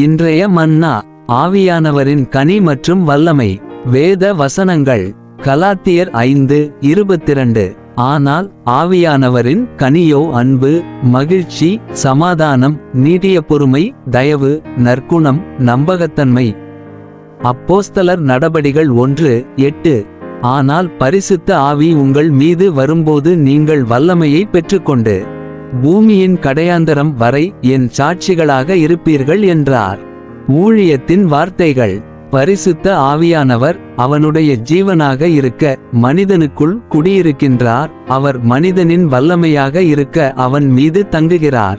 இன்றைய மன்னா ஆவியானவரின் கனி மற்றும் வல்லமை. வேத வசனங்கள் கலாத்தியர் ஐந்து இருபத்திரண்டு. ஆனால் ஆவியானவரின் கனியோ அன்பு மகிழ்ச்சி சமாதானம் நீடிய பொறுமை தயவு நற்குணம் நம்பகத்தன்மை. அப்போஸ்தலர் நடபடிகள் ஒன்று எட்டு. ஆனால் பரிசுத்த ஆவி உங்கள் மீது வரும்போது நீங்கள் வல்லமையை பெற்றுக்கொண்டு. பூமியின் கடையாந்தரம் வரை என் சாட்சிகளாக இருப்பீர்கள் என்றார். ஊழியத்தின் வார்த்தைகள் பரிசுத்த ஆவியானவர் அவனுடைய ஜீவனாக இருக்க மனிதனுக்குள் குடியிருக்கின்றார் அவர் மனிதனின் வல்லமையாக இருக்க அவன் மீது தங்குகிறார்.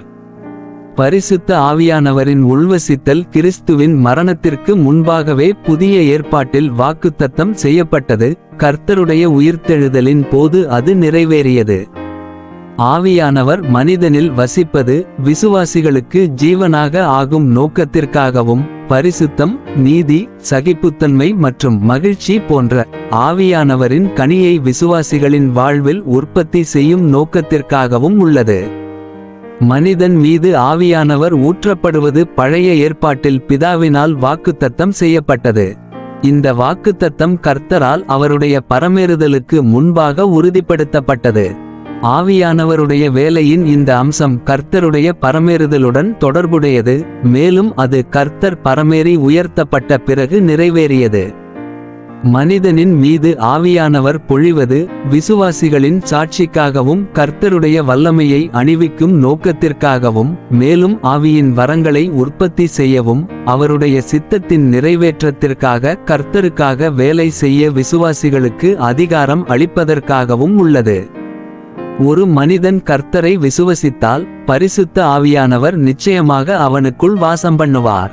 பரிசுத்த ஆவியானவரின் உள்வசித்தல் கிறிஸ்துவின் மரணத்திற்கு முன்பாகவே புதிய ஏற்பாட்டில் வாக்குத்தத்தம் செய்யப்பட்டது கர்த்தருடைய உயிர்த்தெழுதலின் போது அது நிறைவேறியது. ஆவியானவர் மனிதனில் வசிப்பது விசுவாசிகளுக்கு ஜீவனாக ஆகும் நோக்கத்திற்காகவும் பரிசுத்தம் நீதி சகிப்புத்தன்மை மற்றும் மகிழ்ச்சி போன்ற ஆவியானவரின் கனியை விசுவாசிகளின் வாழ்வில் உற்பத்தி செய்யும் நோக்கத்திற்காகவும் உள்ளது. மனிதன் மீது ஆவியானவர் ஊற்றப்படுவது பழைய ஏற்பாட்டில் பிதாவினால் வாக்குத்தத்தம் செய்யப்பட்டது. இந்த வாக்குத்தத்தம் கர்த்தரால் அவருடைய பரமேறுதலுக்கு முன்பாக உறுதிப்படுத்தப்பட்டது. ஆவியானவருடைய வேலையின் இந்த அம்சம் கர்த்தருடைய பரமேறுதலுடன் தொடர்புடையது மேலும் அது கர்த்தர் பரமேறி உயர்த்தப்பட்ட பிறகு நிறைவேறியது. மனிதனின் மீது ஆவியானவர் பொழிவது விசுவாசிகளின் சாட்சிக்காகவும் கர்த்தருடைய வல்லமையை அணிவிக்கும் நோக்கத்திற்காகவும் மேலும் ஆவியின் வரங்களை உற்பத்தி செய்யவும் அவருடைய சித்தத்தின் நிறைவேற்றத்திற்காக கர்த்தருக்காக வேலை செய்ய விசுவாசிகளுக்கு அதிகாரம் அளிப்பதற்காகவும் உள்ளது. ஒரு மனிதன் கர்த்தரை விசுவசித்தால் பரிசுத்த ஆவியானவர் நிச்சயமாக அவனுக்குள் வாசம் பண்ணுவார்.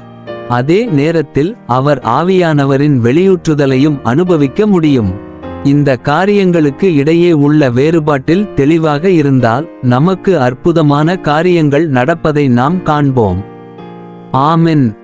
அதே நேரத்தில் அவர் ஆவியானவரின் வெளியூற்றுதலையும் அனுபவிக்க முடியும். இந்த காரியங்களுக்கு இடையே உள்ள வேறுபாட்டில் தெளிவாக இருந்தால் நமக்கு அற்புதமான காரியங்கள் நடப்பதை நாம் காண்போம். ஆமென்.